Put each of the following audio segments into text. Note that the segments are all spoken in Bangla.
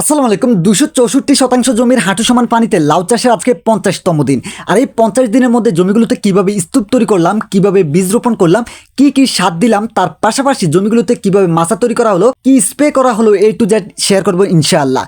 আসসালামু আলাইকুম। দুশো চৌষট্টি শতাংশ জমির হাঁটু সমান পানিতে লাউ চাষের আজকে পঞ্চাশতম দিন। আর এই পঞ্চাশ দিনের মধ্যে জমিগুলোতে কীভাবে স্তূপ তৈরি করলাম, কীভাবে বীজ রোপণ করলাম, কি কি সার দিলাম, তার পাশাপাশি জমিগুলোতে কীভাবে মাছা তৈরি করা হলো, কি স্প্রে করা হলো এই টু জেড শেয়ার করব ইনশাআল্লাহ।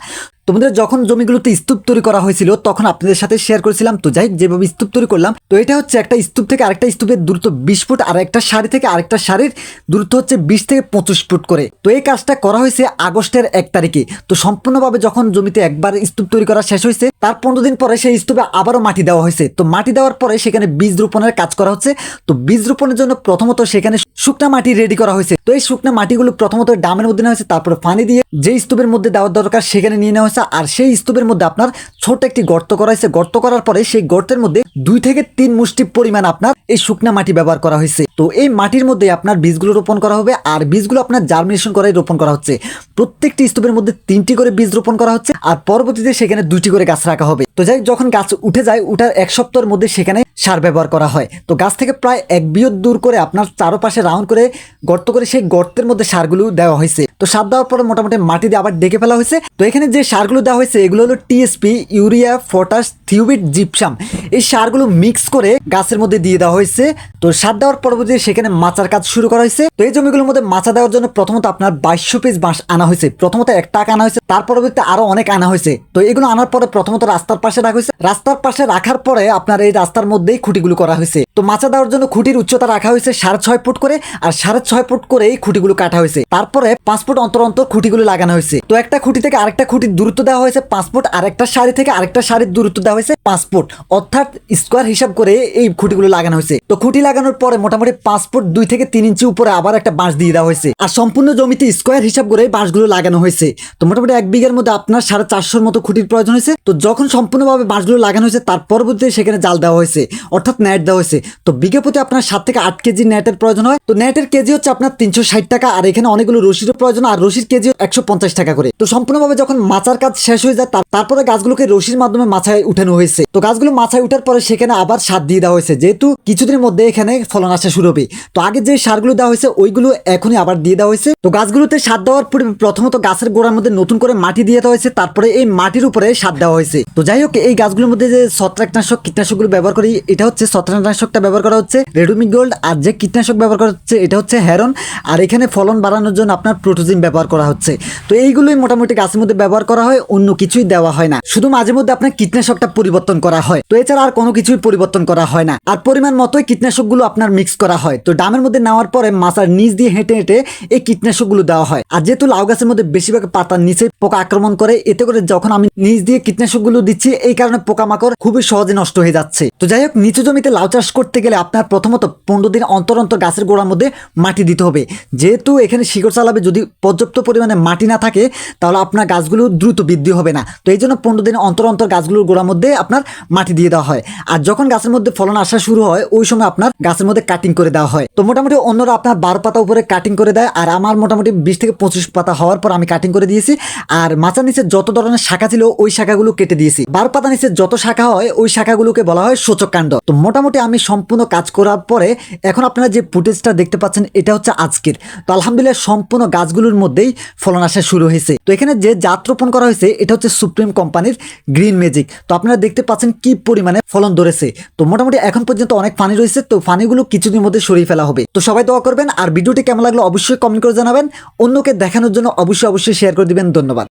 তোমাদের যখন জমিগুলোতে স্তূপ তৈরি করা হয়েছিল, তখন আপনাদের সাথে শেয়ার করেছিলাম। তো যাই যেভাবে স্তূপ তৈরি করলাম, তো এটা হচ্ছে একটা স্তূপ থেকে আরেকটা স্তূপের দূরত্ব বিশ ফুট, আর একটা সারি থেকে আরেকটা সারির দূরত্ব হচ্ছে বিশ থেকে পঁচিশ ফুট করে। তো এই কাজটা করা হয়েছে আগস্টের এক তারিখে। তো সম্পূর্ণভাবে যখন জমিতে একবার স্তূপ তৈরি করা শেষ হয়েছে, তার পনেরো দিন পরে সেই স্তূপে আবারও মাটি দেওয়া হয়েছে। তো মাটি দেওয়ার পরে সেখানে বীজ রোপণের কাজ করা হচ্ছে। তো বীজ রোপণের জন্য প্রথমত সেখানে শুকনা মাটি রেডি করা হয়েছে। তো এই শুকনা মাটিগুলো প্রথমত ডামের মধ্যে নেওয়া হয়েছে, তারপরে পানি দিয়ে যে স্তূপের মধ্যে দেওয়ার দরকার সেখানে নিয়ে নেওয়া হয়েছে। আর সেই স্তূপের মধ্যে আপনার ছোট একটি গর্ত করা হয়েছে। গর্ত করার পরে সেই গর্তের মধ্যে দুই থেকে তিন মুষ্টি পরিমাণ আপনার এই শুকনা মাটি ব্যবহার করা হয়েছে। তো এই মাটির মধ্যে আপনার বীজগুলো রোপণ করা হবে আর বীজগুলো আপনার জার্মিনেশন করাই রোপণ করা হচ্ছে। প্রত্যেকটি স্তূপের মধ্যে তিনটি করে বীজ রোপণ করা হচ্ছে আর পরবর্তীতে সেখানে দুইটি করে গাছ রাখা হবে। তো যাই যখন গাছ উঠে যায়, উঠার এক সপ্তাহের মধ্যে সেখানে সার ব্যবহার করা হয়। তো গাছ থেকে প্রায় এক বিয়ত দূর করে আপনার চারপাশে রাউন্ড করে গর্ত করে সেই গর্তের মধ্যে সারগুলো দেওয়া হয়েছে। তো সার দেওয়ার পরে মোটামুটি মাটি দিয়ে আবার ডেকে ফেলা হয়েছে। তো এখানে যে সারগুলো দেওয়া হয়েছে, এগুলো হলো টিএসপি ইউরিয়া পটাশ থিউবিট জিপসাম এই সারগুলো মিক্স করে গাছের মধ্যে দিয়ে দেওয়া হয়েছে। তো সার দেওয়ার পরবর্তী সেখানে মাচার কাজ শুরু করা হয়েছে। তো এই জমিগুলোর মধ্যে মাচা দেওয়ার জন্য প্রথমত আপনার বাইশশো পিস বাঁশ আনা হয়েছে। প্রথমত এক টাকা আনা হয়েছে। তার পরবর্তীতে আরও অনেক আনা হয়েছে। তো এগুলো আনার পরে প্রথমত রাস্তার পাশে রাখা হয়েছে। রাস্তার পাশে রাখার পরে আপনার এই রাস্তার মধ্যেই খুঁটিগুলো করা হয়েছে। তো মাচা দেওয়ার জন্য খুঁটির উচ্চতা রাখা হয়েছে সাড়ে ছয় ফুট করে আর সাড়ে ছয় ফুট করে এই খুঁটিগুলো কাটা হয়েছে। তারপরে পাঁচ ফুট অন্তর অন্তর খুঁটিগুলো লাগানো হয়েছে। তো একটা খুঁটি থেকে আরেকটা খুঁটির দূরত্ব দেওয়া হয়েছে পাঁচ ফুট আর একটা সারি থেকে আরেকটা সারির দূরত্ব দেওয়া হয়েছে পাঁচ ফুট। অর্থাৎ স্কোয়ার হিসাব করে এই খুঁটিগুলো লাগানো হয়েছে। তো খুঁটি লাগানোর পরে মোটামুটি পাঁচ ফুট দুই থেকে তিন ইঞ্চি উপরে আবার একটা বাঁশ দিয়ে দেওয়া হয়েছে। আর সম্পূর্ণ জমিতে স্কোয়ার হিসাব করে বাঁশগুলো লাগানো হয়েছে। তো মোটামুটি এক বিঘার মধ্যে আপনার সাড়ে চারশোর মতো খুঁটির প্রয়োজন হয়েছে। তো যখন সম্পূর্ণভাবে বাঁশগুলো লাগানো হয়েছে, তার পরবর্তীতে সেখানে জাল দেওয়া হয়েছে, অর্থাৎ নেট দেওয়া হয়েছে। তো বিঘে প্রতি আপনার সাত থেকে আট কেজি নেটের প্রয়োজন হয়। তো নেটের কেজি হচ্ছে আপনার তিনশো ষাট টাকা, আর এখানে অনেকগুলো রশিরও প্রয়োজন, আর রশির কেজি একশো পঞ্চাশ টাকা করে। তো সম্পূর্ণভাবে যখন মাচার কাজ শেষ হয়ে যায় তারপরে গাছগুলোকে রশির মাধ্যমে মাথায় উঠানো হয়েছে। তো গাছগুলো মাথায় উঠার পরে সেখানে আবার সার দিয়ে দেওয়া হয়েছে, যেহেতু কিছুদিনের মধ্যে এখানে ফলন আসা শুরু হবে। তো আগে যে সারগুলো দেওয়া হয়েছে, ওইগুলো এখনই আবার দিয়ে দেওয়া হয়েছে। তো গাছগুলোতে সার দেওয়ার পরে প্রথমত গাছের গোড়ার মধ্যে নতুন করে মাটি দিয়ে দেওয়া হয়েছে তারপরে এই মাটির উপরে সার দেওয়া হয়েছে। তো যাই হোক, এই গাছগুলোর মধ্যে যে ছত্রাকনাশক কীটনাশকগুলো ব্যবহার করি, এটা হচ্ছে ছত্রাকনাশকটা ব্যবহার করা হচ্ছে রেডমি গোল্ড, আর যে কীটনাশক ব্যবহার করা হচ্ছে, এটা হচ্ছে হেরন আর এখানে ফলন বাড়ানোর জন্য আপনার প্রোটোজিন ব্যবহার করা হচ্ছে। তো এইগুলোই মোটামুটি গাছের মধ্যে ব্যবহার করা হয়, অন্য কিছুই দেওয়া হয় না। শুধু মাঝে মধ্যে আপনার কীটনাশকটা পরিবর্তন করা হয়। তো এছাড়া আর কোনো কিছুই পরিবর্তন করা হয় না। আর পরিমাণ মতোই কীটনাশকগুলো আপনার মিক্স করা হয়। তো ডামের মধ্যে নেওয়ার পরে মাছার নিচ দিয়ে হেঁটে হেঁটে এই কীটনাশকগুলো দেওয়া হয়। আর যেহেতু লাউ গাছের মধ্যে বেশিরভাগ পাতার নিচে পোকা আক্রমণ করে, এতে করে যখন আমি নিচ দিয়ে কীটনাশকগুলো দিচ্ছি, এই কারণে পোকামাকড় খুবই সহজে নষ্ট হয়ে যাচ্ছে। তো যাই হোক, নিচু জমিতে লাউ চাষ করতে গেলে আপনার প্রথমত পনেরো দিন অন্তর অন্তর গাছের গোড়ার মধ্যে মাটি দিতে হবে। যেহেতু এখানে শিকড় চালাবে, যদি পর্যাপ্ত পরিমাণে মাটি না থাকে, তাহলে আপনার গাছগুলো দ্রুত বৃদ্ধি হবে না। তো এই জন্য পনেরো দিন অন্তর অন্তর গাছগুলোর গোড়ার মধ্যে আপনার মাটি দিয়ে দেওয়া হয়। আর যখন গাছের মধ্যে ফলন আসা শুরু হয়, ওই সময় আপনার গাছের মধ্যে কাটিং করে দেওয়া হয়। তো মোটামুটি অন্যরা আপনার বারো পাতা উপরে কাটিং করে দেয়, আর আমার মোটামুটি বিশ থেকে পঁচিশ পাতা হওয়ার পর আমি কাটিং করে দিয়েছি। আর মাচার নিচে যত ধরনের শাখা ছিল, ওই শাখাগুলো কেটে দিয়েছি। বারো পাতা নিচে যত শাখা হয়, ওই শাখাগুলোকে বলা হয় সূচক কাণ্ড। তো মোটামুটি আমি সম্পূর্ণ কাজ করার পরে এখন আপনারা যে ফুটেজটা দেখতে পাচ্ছেন, এটা হচ্ছে আজকের। তো আলহামদুলিল্লাহ সম্পূর্ণ গাছগুলোর মধ্যেই ফলন আসা শুরু হয়েছে। তো এখানে যে জাত রোপণ করা হয়েছে, এটা হচ্ছে সুপ্রিম কোম্পানির গ্রিন ম্যাজিক। তো আপনারা দেখতে পাচ্ছেন কি পরিমাণে ফলন ধরেছে। তো মোটামুটি এখন পর্যন্ত অনেক পানি রয়েছে, তো পানিগুলো কিছুদিনের মধ্যে সরিয়ে ফেলা হবে। তো সবাই দোয়া করবেন, আর ভিডিওটি কেমন লাগল অবশ্যই কমেন্ট করে জানাবেন। অন্যকে দেখানোর জন্য অবশ্যই অবশ্যই শেয়ার করে দিবেন। ধন্যবাদ।